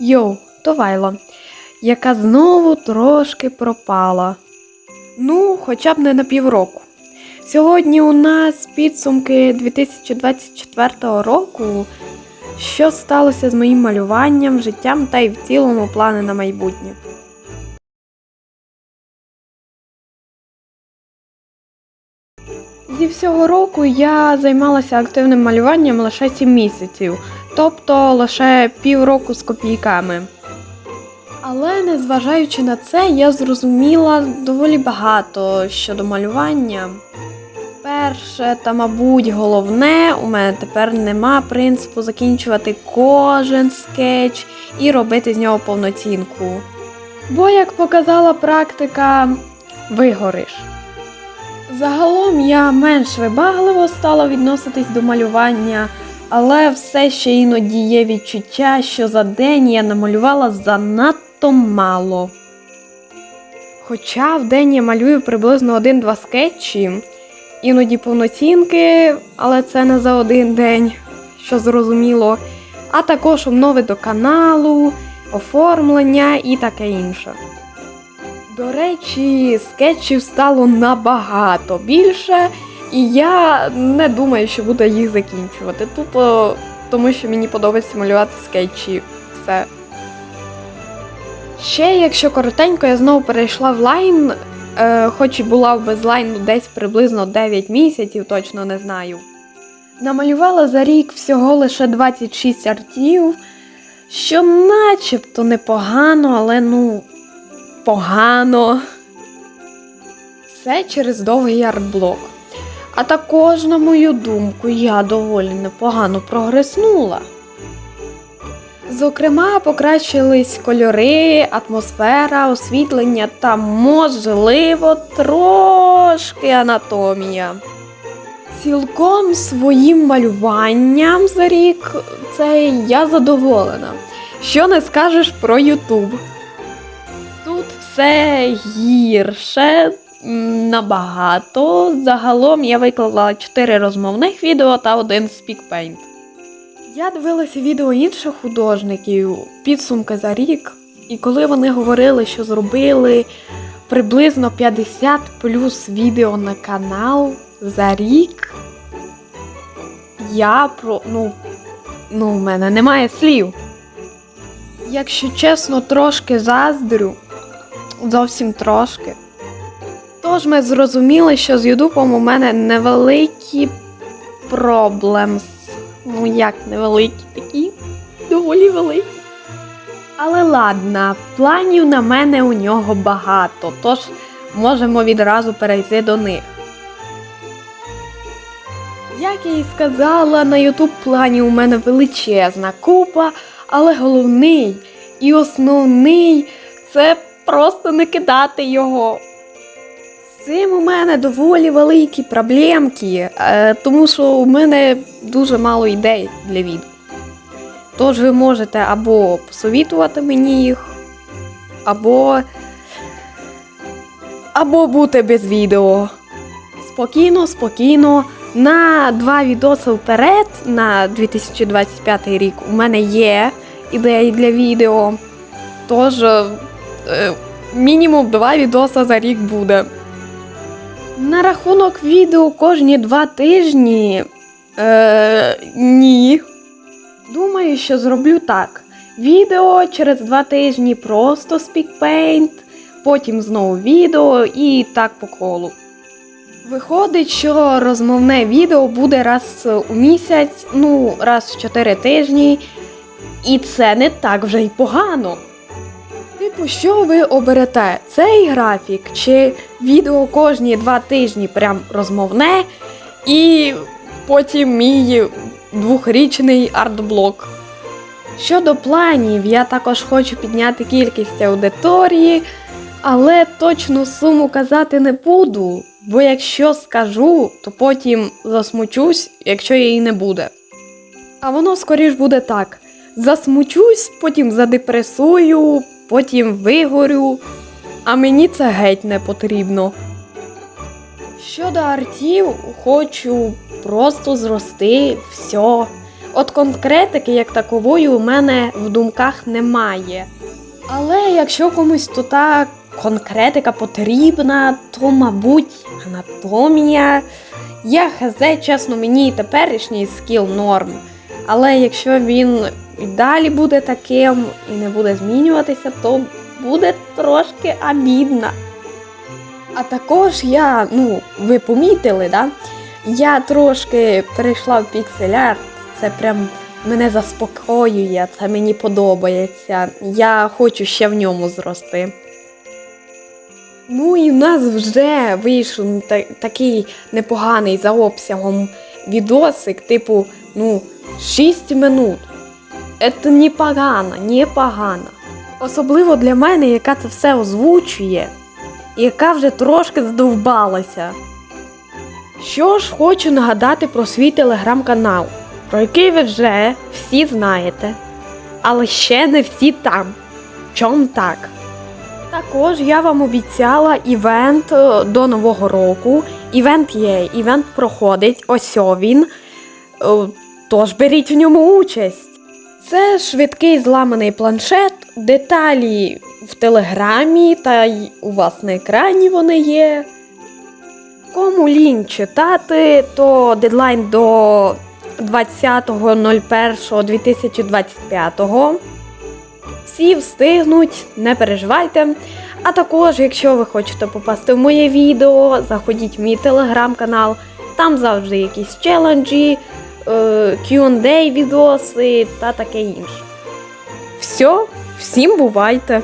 Йоу, то Вайла, яка знову трошки пропала. Ну, хоча б не на півроку. Сьогодні у нас підсумки 2024 року. Що сталося з моїм малюванням, життям та й в цілому плани на майбутнє. Зі всього року я займалася активним малюванням лише 7 місяців, тобто лише півроку з копійками. Але незважаючи на це, я зрозуміла доволі багато щодо малювання. Перше та, мабуть, головне, у мене тепер нема принципу закінчувати кожен скетч і робити з нього повноцінку. Бо, як показала практика, вигориш. Загалом я менш вибагливо стала відноситись до малювання, але все ще іноді є відчуття, що за день я намалювала занадто мало. Хоча в день я малюю приблизно один-два скетчі, іноді повноцінки, але це не за один день, що зрозуміло, а також обнови до каналу, оформлення і таке інше. До речі, скетчів стало набагато більше, і я не думаю, що буду їх закінчувати. Тупо тому, що мені подобається малювати скетчі. Все. Ще, якщо коротенько, я знову перейшла в лайн, е, хоч і була без лайну десь приблизно 9 місяців, точно не знаю. Намалювала за рік всього лише 26 артів, що начебто непогано, але ну погано. Все через довгий артблок. А також, на мою думку, я доволі непогано прогреснула. Зокрема, покращились кольори, атмосфера, освітлення та, можливо, трошки анатомія. Цілком своїм малюванням за рік цей я задоволена. Що не скажеш про Ютуб? Тут все гірше набагато. Загалом я виклала 4 розмовних відео та один PicPaint. Я дивилася відео інших художників, підсумки за рік, і коли вони говорили, що зробили приблизно 50 плюс відео на канал за рік, я про. ну, ну, в мене немає слів. Якщо чесно, трошки заздрю, зовсім трошки. Тож ми зрозуміли, що з Ютубом у мене невеликі проблемс. Ну, як невеликі такі, доволі великі. Але ладно, планів на мене у нього багато, тож можемо відразу перейти до них. Як я і сказала, на YouTube плані у мене величезна купа, але головний і основний це просто не кидати його. Цим у мене доволі великі проблемки, е, тому що у мене дуже мало ідей для відео. Тож ви можете або посовітувати мені їх, або. або бути без відео. Спокійно, спокійно. На два відоси вперед, на 2025 рік, у мене є ідеї для відео. Тож, е, мінімум два відоси за рік буде. На рахунок відео кожні два тижні. Е, ні. Думаю, що зроблю так. Відео через два тижні просто PicPaint, потім знову відео і так по колу. Виходить, що розмовне відео буде раз у місяць, ну, раз в 4 тижні, і це не так вже й погано. Типу, що ви оберете? Цей графік чи відео кожні два тижні прям розмовне, і потім мій двохрічний артблок. Щодо планів, я також хочу підняти кількість аудиторії, але точну суму казати не буду, бо якщо скажу, то потім засмучусь, якщо її не буде. А воно скоріш буде так: засмучусь, потім задепресую, потім вигорю, а мені це геть не потрібно. Щодо артів, хочу просто зрости все. От конкретики, як такової, у мене в думках немає. Але якщо комусь то та конкретика потрібна, то, мабуть, анатомія. Я хз, чесно, мені і теперішній скіл норм. Але якщо він і далі буде таким і не буде змінюватися, то буде трошки обідно. А також я, ну, ви помітили, да? Я трошки перейшла в піксель-арт. Це прям мене заспокоює, це мені подобається. Я хочу ще в ньому зрости. Ну і в нас вже вийшов такий непоганий за обсягом відосик, типу, ну, 6 минут. Це непогано, непогано. Особливо для мене, яка це все озвучує, і яка вже трошки здовбалася. Що ж хочу нагадати про свій телеграм-канал, про який ви вже всі знаєте, але ще не всі там. Чом так? Також я вам обіцяла івент е, до Нового року. Івент є, івент проходить, ось він. Тож беріть в ньому участь. Це швидкий зламаний планшет, деталі в телеграмі та й у вас на екрані вони є. Кому лінь читати, то дедлайн до 20.01.2025. Всі встигнуть, не переживайте. А також, якщо ви хочете попасти в моє відео, заходіть в мій телеграм-канал, там завжди якісь челенджі, Q&A відоси та таке інше. Все, всім бувайте!